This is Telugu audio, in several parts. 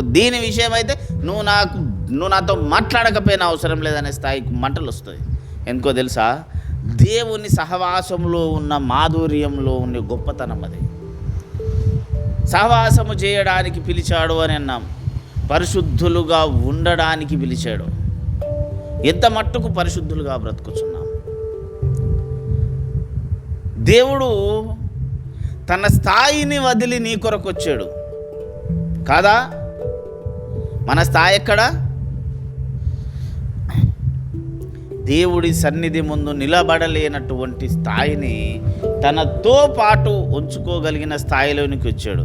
దీని విషయం అయితే నువ్వు నాకు నువ్వు నాతో మాట్లాడకపోయినా అవసరం లేదనే స్థాయికి మంటలు వస్తాయి. ఎందుకో తెలుసా? దేవుని సహవాసంలో ఉన్న మాధుర్యంలో ఉన్న గొప్పతనం అది. సహవాసము చేయడానికి పిలిచాడు అని అన్నాం. పరిశుద్ధులుగా ఉండడానికి పిలిచాడు. ఎంత మట్టుకు పరిశుద్ధులుగా బ్రతుకుతున్నాం దేవుడు తన స్థాయిని వదిలి నీ కొరకు వచ్చాడు. కాదా? మన స్థాయి ఎక్కడ? దేవుడి సన్నిధి ముందు నిలబడలేనటువంటి స్థాయిని తనతో పాటు ఉంచుకోగలిగిన స్థాయిలోనికి వచ్చాడు.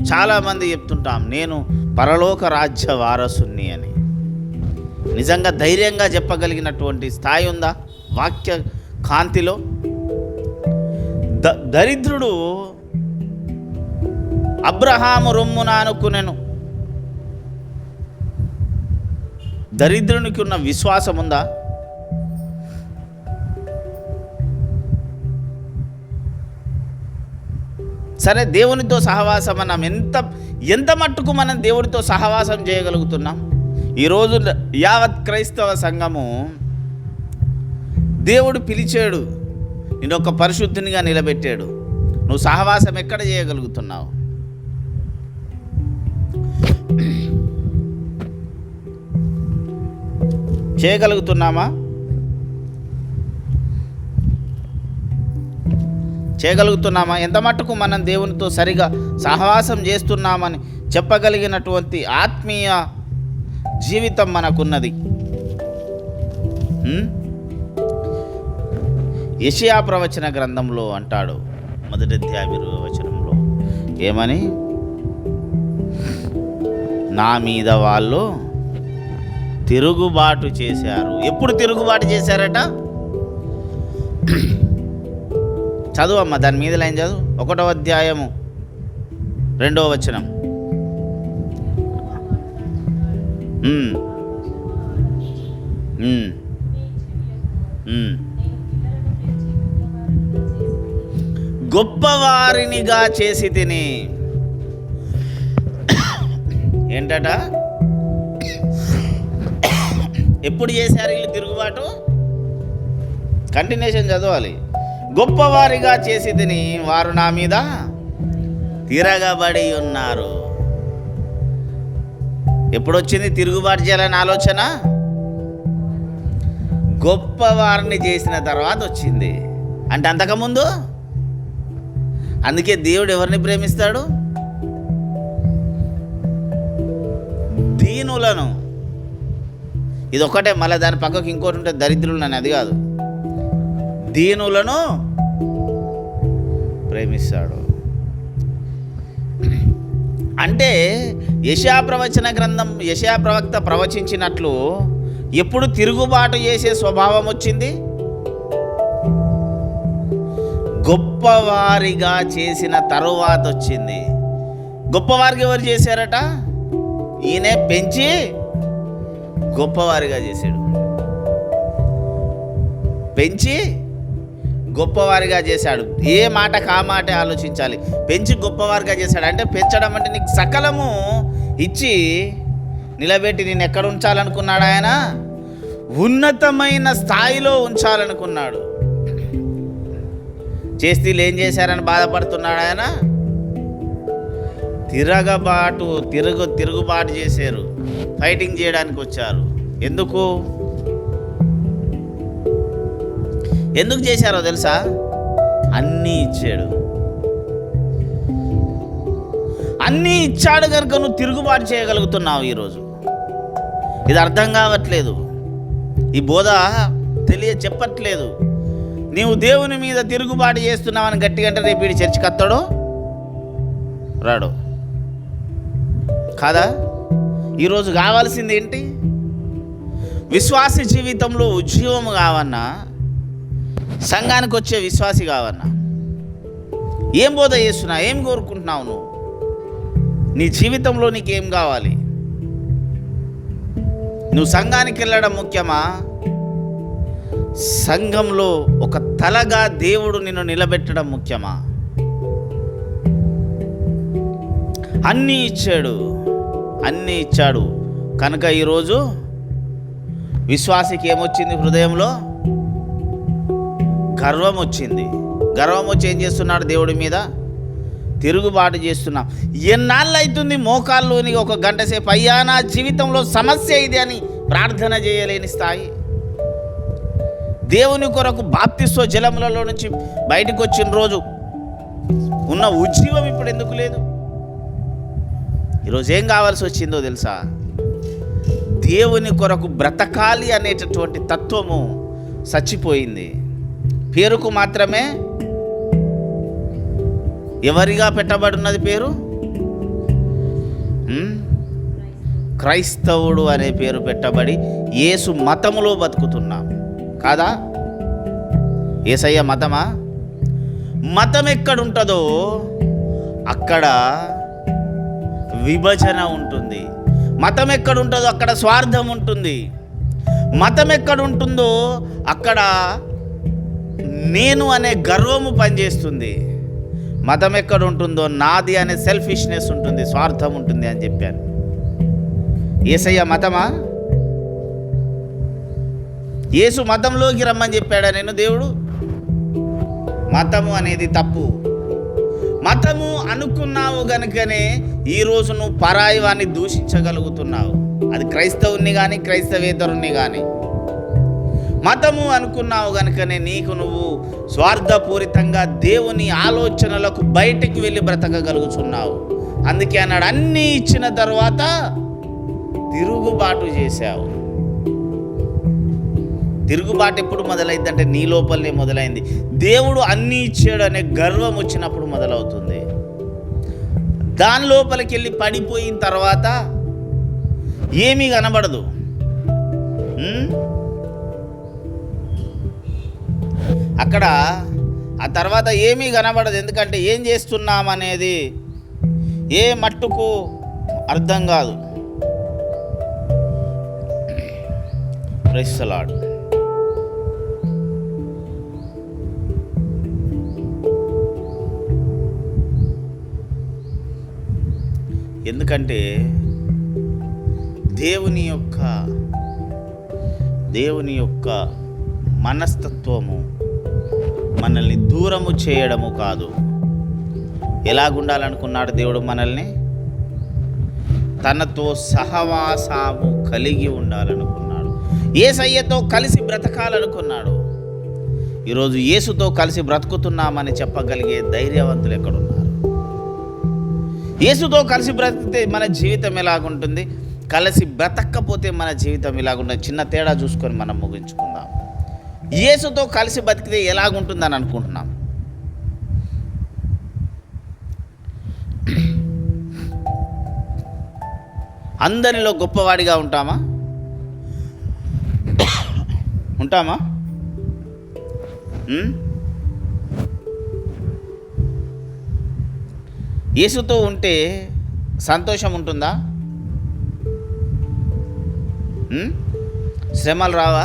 చాలామంది చెప్తుంటాం నేను పరలోక రాజ్య వారసుని అని. నిజంగా ధైర్యంగా చెప్పగలిగినటువంటి స్థాయి ఉందా? వాక్య కాంతిలో? ద దరిద్రుడు అబ్రహాము రొమ్మున అనుకునేను దరిద్రునికి ఉన్న విశ్వాసం ఉందా? సరే దేవునితో సహవాసం అన్నాం. ఎంత ఎంత మట్టుకు మనం దేవుడితో సహవాసం చేయగలుగుతున్నాం? ఈరోజు యావత్ క్రైస్తవ సంఘము దేవుడు పిలిచాడు. నేను ఒక పరిశుద్ధునిగా నిలబెట్టాడు. నువ్వు సహవాసం ఎక్కడ చేయగలుగుతున్నావు? చేయగలుగుతున్నామా? చేయగలుగుతున్నామా? ఎంత మట్టుకు మనం దేవునితో సరిగా సహవాసం చేస్తున్నామని చెప్పగలిగినటువంటి ఆత్మీయ జీవితం మనకున్నది. యషియా ప్రవచన గ్రంథంలో అంటాడు మొదటి అధ్యాయ ఏమని? నా మీద వాళ్ళు తిరుగుబాటు చేశారు. ఎప్పుడు తిరుగుబాటు చేశారట? చదువు అమ్మ దాని మీద లైన్ చదువు? ఒకటో అధ్యాయము రెండవ వచనం. గొప్పవారినిగా చేసి తిని. ఏంటట? ఎప్పుడు చేశారు వీళ్ళు తిరుగుబాటు? కంటిన్యూషన్ చదవాలి. గొప్పవారిగా చేసి తిని వారు నా మీద తిరగబడి ఉన్నారు. ఎప్పుడొచ్చింది తిరుగుబాటు చేయాలని ఆలోచన? గొప్పవారిని చేసిన తర్వాత వచ్చింది. అంటే అంతకుముందు? అందుకే దేవుడు ఎవరిని ప్రేమిస్తాడు? దీనులను. ఇది ఒకటే మళ్ళీ దాని పక్కకు ఇంకోటి ఉంటే దరిద్రులను అది కాదు. దీనులను ప్రేమిస్తాడు. అంటే యశా ప్రవచన గ్రంథం యశా ప్రవక్త ప్రవచించినట్లు ఎప్పుడు తిరుగుబాటు చేసే స్వభావం వచ్చింది? గొప్పవారిగా చేసిన తరువాత వచ్చింది. గొప్పవారికి ఎవరు చేశారట? ఈయనే పెంచి గొప్పవారిగా చేశాడు. పెంచి గొప్పవారిగా చేశాడు. ఏ మాట కా మాటే ఆలోచించాలి. పెంచి గొప్పవారిగా చేశాడు. అంటే పెంచడం అంటే నీకు సకలము ఇచ్చి నిలబెట్టి నేను ఎక్కడ ఉంచాలనుకున్నాడు ఆయన? ఉన్నతమైన స్థాయిలో ఉంచాలనుకున్నాడు. చేస్తీలు ఏం చేశారని బాధపడుతున్నాడు ఆయన? తిరగబాటు తిరుగు తిరుగుబాటు చేశారు. ఫైటింగ్ చేయడానికి వచ్చారు. ఎందుకు? ఎందుకు చేశారో తెలుసా? అన్నీ ఇచ్చాడు. అన్నీ ఇచ్చాడు కనుక నువ్వు తిరుగుబాటు చేయగలుగుతున్నావు ఈరోజు. ఇది అర్థం కావట్లేదు. ఈ బోధ తెలియ చెప్పట్లేదు. నీవు దేవుని మీద తిరుగుబాటు చేస్తున్నావని గట్టిగంటే రేపు వీడి చర్చికి వస్తాడో? రాడు? కాదా? ఈరోజు కావాల్సింది ఏంటి? విశ్వాస జీవితంలో ఉద్యోగం కావన్నా సంఘానికి వచ్చే విశ్వాసి కావన్నా ఏం బోధ చేస్తున్నా ఏం కోరుకుంటున్నావు నువ్వు? నీ జీవితంలో నీకేం కావాలి? నువ్వు సంఘానికి వెళ్ళడం ముఖ్యమా? సంఘంలో ఒక తలగా దేవుడు నిన్ను నిలబెట్టడం ముఖ్యమా? అన్నీ ఇచ్చాడు. అన్నీ ఇచ్చాడు. కనుక ఈరోజు విశ్వాసికి ఏమొచ్చింది హృదయంలో? గర్వం వచ్చింది గర్వం వచ్చి ఏం చేస్తున్నాడు దేవుడి మీద? తిరుగుబాటు చేస్తున్నాం. ఎన్నాళ్ళు అవుతుంది మోకాల్లోని ఒక గంట సేపు? అయ్యా నా జీవితంలో సమస్య ఇది అని ప్రార్థన చేయలేని స్థాయి. దేవుని కొరకు బాప్తిస్వ జలములలో నుంచి బయటకు వచ్చిన రోజు ఉన్న ఉజ్జీవం ఇప్పుడు ఎందుకు లేదు? ఈరోజు ఏం కావాల్సి వచ్చిందో తెలుసా? దేవుని కొరకు బ్రతకాలి అనేటటువంటి తత్వము చచ్చిపోయింది. పేరుకు మాత్రమే ఎవరిగా పెట్టబడినది పేరు? క్రైస్తవుడు అనే పేరు పెట్టబడి యేసు మతములో బతుకుతున్నాం. కాదా? ఏసయ్య మతమా? మతం ఎక్కడుంటుందో అక్కడ విభజన ఉంటుంది. మతం ఎక్కడ ఉంటుందో అక్కడ స్వార్థం ఉంటుంది. మతం ఎక్కడ ఉంటుందో అక్కడ నేను అనే గర్వము పనిచేస్తుంది. మతం ఎక్కడ ఉంటుందో నాది అనే సెల్ఫిష్నెస్ ఉంటుంది స్వార్థం ఉంటుంది అని చెప్పాను ఏసయ్య మతమా? యేసు మతంలోకి రమ్మని చెప్పాడా నేను దేవుడు? మతము అనేది తప్పు. మతము అనుకున్నావు గనుకనే ఈరోజు నువ్వు పరాయి వాన్ని దూషించగలుగుతున్నావు. అది క్రైస్తవుని కానీ క్రైస్తవేతరుణ్ణి కానీ మతము అనుకున్నావు గనుకనే నీకు నువ్వు స్వార్థపూరితంగా దేవుని ఆలోచనలకు బయటికి వెళ్ళి బ్రతకగలుగుతున్నావు. అందుకే అన్నాడు అన్నీ ఇచ్చిన తర్వాత తిరుగుబాటు చేశావు. తిరుగుబాటు ఎప్పుడు మొదలైందంటే నీ లోపలనే మొదలైంది. దేవుడు అన్నీ ఇచ్చాడు అనే గర్వం వచ్చినప్పుడు మొదలవుతుంది. దాని లోపలికి వెళ్ళి పడిపోయిన తర్వాత ఏమీ కనబడదు. అక్కడ ఆ తర్వాత ఏమీ కనబడదు. ఎందుకంటే ఏం చేస్తున్నాం అనేది ఏ మట్టుకు అర్థం కాదు. ప్రెస్సలాడు ఎందుకంటే దేవుని యొక్క దేవుని యొక్క మనస్తత్వము మనల్ని దూరము చేయడము కాదు. ఎలాగుండాలనుకున్నాడు దేవుడు మనల్ని? తనతో సహవాసము కలిగి ఉండాలనుకున్నాడు. ఏసయ్యతో కలిసి బ్రతకాలనుకున్నాడు. ఈరోజు యేసుతో కలిసి బ్రతుకుతున్నామని చెప్పగలిగే ధైర్యవంతులు ఎక్కడున్నారు? యేసుతో కలిసి బ్రతికితే మన జీవితం ఎలాగుంటుంది? కలిసి బ్రతకపోతే మన జీవితం ఇలాగుంటుంది చిన్న తేడా చూసుకొని మనం ముగించుకుందాం. యేసుతో కలిసి బతికితే ఎలాగుంటుందని అనుకుంటున్నాం. అందరిలో గొప్పవాడిగా ఉంటామా? ఉంటామా? యేసుతో ఉంటే సంతోషం ఉంటుందా? శ్రమలు రావా?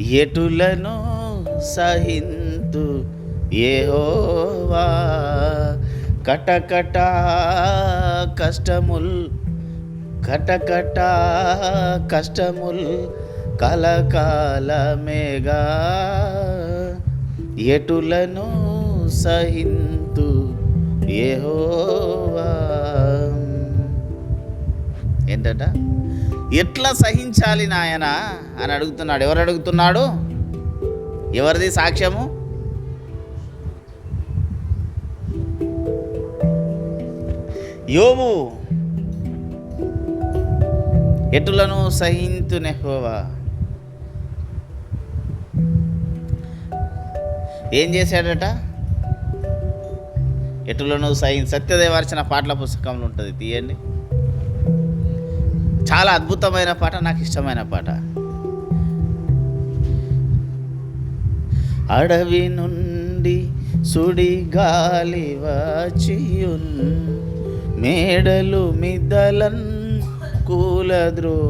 ఎటులను సహింతు ఏహోవా కటకట కష్టముల్ కటకట కష్టముల్ కలకాలమేగా? ఎటులను సహింతు ఏహోవా ఏంటట? ఎట్లా సహించాలి నాయన అని అడుగుతున్నాడు. ఎవరు అడుగుతున్నాడు? ఎవరిది సాక్ష్యము? యోబు. ఎటులను సహింతు నెహోవా ఏం చేశాడట? ఎటులోనూ సైన్ సత్యదేవార్చన పాటల పుస్తకంలో ఉంటుంది తీయండి. చాలా అద్భుతమైన పాట నాకు ఇష్టమైన పాట. అడవి నుండి సుడి గాలి వాచియున్ మేడలు మిద్దలన్ కూలద్రోయగా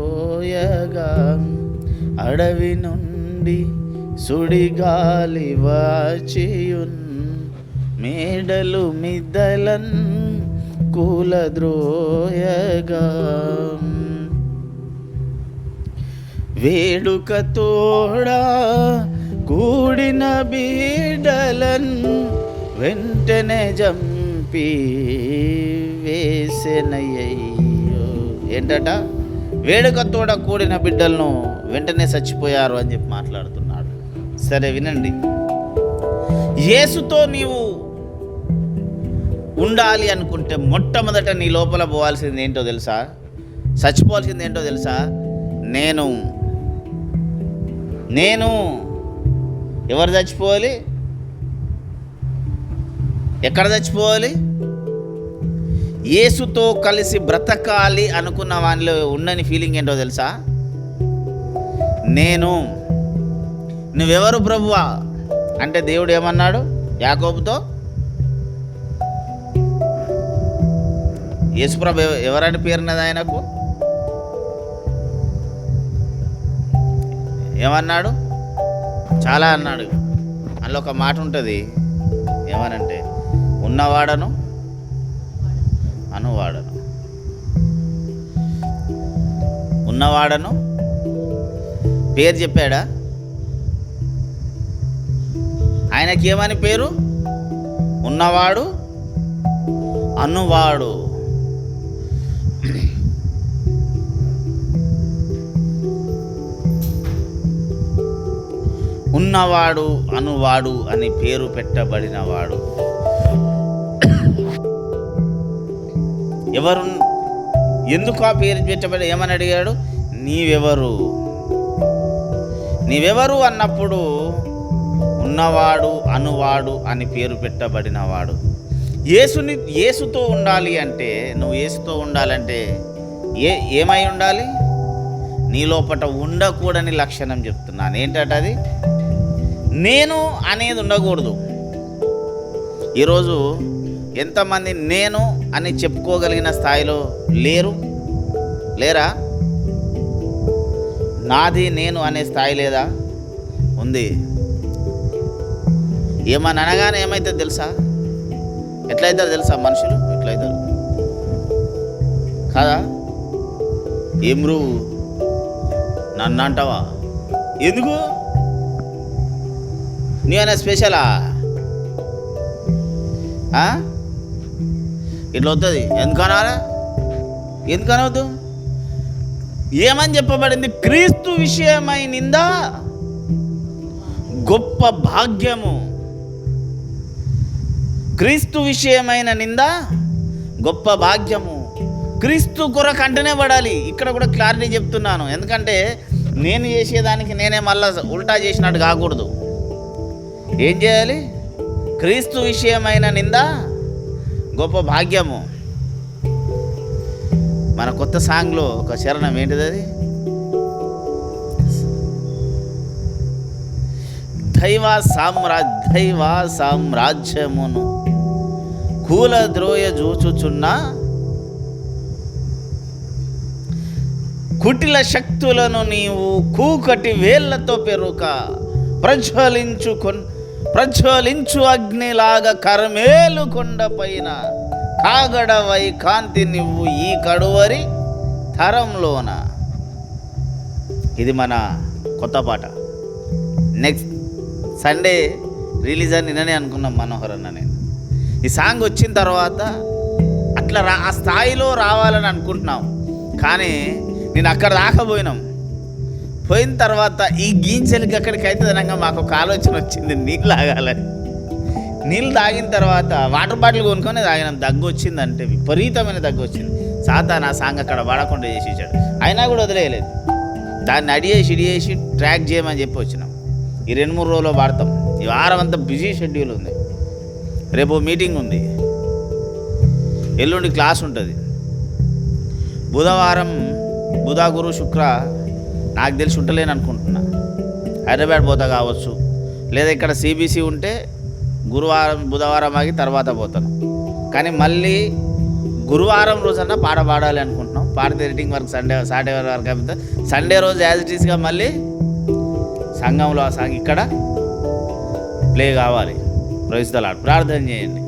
అడవి నుండి సుడి గాలి వాచియున్ మేడలు మిద్దలన్ కూలద్రోయగా. వేడుక తోడా కూడిన బీడలన్ వెంటనే జంపి వేసెనయ్యో ఏంటట? వేడుక తోడ కూడిన బిడ్డలను వెంటనే చచ్చిపోయారు అని చెప్పి మాట్లాడుతున్నాడు. సరే వినండి. యేసుతో నీవు ఉండాలి అనుకుంటే మొట్టమొదట నీ లోపల పోవాల్సింది ఏంటో తెలుసా? చచ్చిపోవాల్సింది ఏంటో తెలుసా? నేను. నేను. ఎవరు చచ్చిపోవాలి? ఎక్కడ చచ్చిపోవాలి? యేసుతో కలిసి బ్రతకాలి అనుకున్న వానిలో ఉండని ఫీలింగ్ ఏంటో తెలుసా? నేను. నువ్వెవరు ప్రభువా? అంటే దేవుడు ఏమన్నాడు? యాకోబుతో? యేసుప్రభు ఎవరని పేరున్నది ఆయనకు? ఏమన్నాడు? చాలా అన్నాడు. అందులో ఒక మాట ఉంటుంది. ఏమనంటే ఉన్నవాడను అనువాడను. ఉన్నవాడను పేరు చెప్పాడా? ఆయనకి ఏమని పేరు? ఉన్నవాడు అనువాడు. ఉన్నవాడు అనువాడు అని పేరు పెట్టబడినవాడు. ఎవరు ఎందుకు ఆ పేరు పెట్టబడి ఏమని అడిగాడు? నీవెవరు? నీవెవరు అన్నప్పుడు ఉన్నవాడు అనువాడు అని పేరు పెట్టబడినవాడు. యేసుని యేసుతో ఉండాలి అంటే నువ్వు యేసుతో ఉండాలంటే ఏ ఏమై ఉండాలి? నీ లోపట ఉండకూడని లక్షణం చెప్తున్నాను. ఏంటంటే అది? నేను అనేది ఉండకూడదు. ఈరోజు ఎంతమంది నేను అని చెప్పుకోగలిగిన స్థాయిలో లేరు? లేరా? నాది నేను అనే స్థాయి లేదా? ఉంది. ఏమని అనగానే ఏమైతే తెలుసా? ఎట్లయితారు తెలుసా మనుషులు? ఎట్లయితారు? కాదా? ఏం నన్ను అంటావా ఎందుకు? నీవైనా స్పెషలా? ఆ? ఇట్లా వస్తుంది ఎందుకనాలా ఎందుకనవద్దు ఏమని చెప్పబడింది? క్రీస్తు విషయమై నిందా గొప్ప భాగ్యము. క్రీస్తు విషయమైన నింద గొప్ప భాగ్యము. క్రీస్తు కొరకు అంటేనే పడాలి. ఇక్కడ కూడా క్లారిటీ చెప్తున్నాను. ఎందుకంటే నేను చేసేదానికి నేనే మళ్ళా ఉల్టా చేసినట్టు కాకూడదు. ఏం చేయాలి? క్రీస్తు విషయమైన నింద గొప్ప భాగ్యము. మన కొత్త సాంగ్లో ఒక శరణం ఏంటిది అది? దైవ సామ్రా దైవ సామ్రాజ్యమును కూల ద్రోయ జూచుచున్న కుటిల శక్తులను నీవు కూకటి వేళ్ళతో పెరుక ప్రజ్వలించుకొని ప్రజ్వలించు అగ్నిలాగా కరమేలు కొండపైన కాగడవై కాంతి నువ్వు ఈ కడువరి తరంలోన. ఇది మన కొత్త పాట. నెక్స్ట్ సండే రిలీజ్ అని నిన్ననే అనుకున్నాం మనోహర్ అన్న నేను ఈ సాంగ్ వచ్చిన తర్వాత అట్లా రా ఆ స్థాయిలో రావాలని అనుకుంటున్నాం. కానీ నేను అక్కడ రాకపోయినాం పోయిన తర్వాత ఈ గీంచెలకి అక్కడికి అయితే అనగా మాకు ఒక ఆలోచన వచ్చింది నీళ్ళు తాగాలని. నీళ్ళు తాగిన తర్వాత వాటర్ బాటిల్ కొనుక్కొని తాగినాం. దగ్గు వచ్చిందంటే విపరీతమైన దగ్గు వచ్చింది. సాతా నా సాంగ్ అక్కడ వాడకుండా చేసేసాడు. అయినా కూడా వదిలేయలేదు. దాన్ని అడిగేసి ఇడిగేసి ట్రాక్ చేయమని చెప్పి వచ్చినాం. ఈ రెండు మూడు రోజుల్లో వాడతాం. ఈ వారం అంతా బిజీ షెడ్యూల్ ఉంది. రేపు మీటింగ్ ఉంది. ఎల్లుండి క్లాస్ ఉంటుంది. బుధవారం బుధ గురు శుక్ర నాకు తెలిసి ఉంటలేను అనుకుంటున్నా. హైదరాబాద్ పోతా కావచ్చు లేదా ఇక్కడ సిబిసి ఉంటే గురువారం బుధవారం ఆగి తర్వాత పోతాను. కానీ మళ్ళీ గురువారం రోజన్నా పాట పాడాలి అనుకుంటున్నాం. పాడితే ఎడిటింగ్ వర్క్ సండే సాటర్డే వరకు అయిపోతే సండే రోజు యాజ్ ఇట్ ఈస్గా మళ్ళీ సంఘంలో ఆ సాంగ్ ఇక్కడ ప్లే కావాలి. ప్రవేశితలాడు ప్రార్థన చేయండి.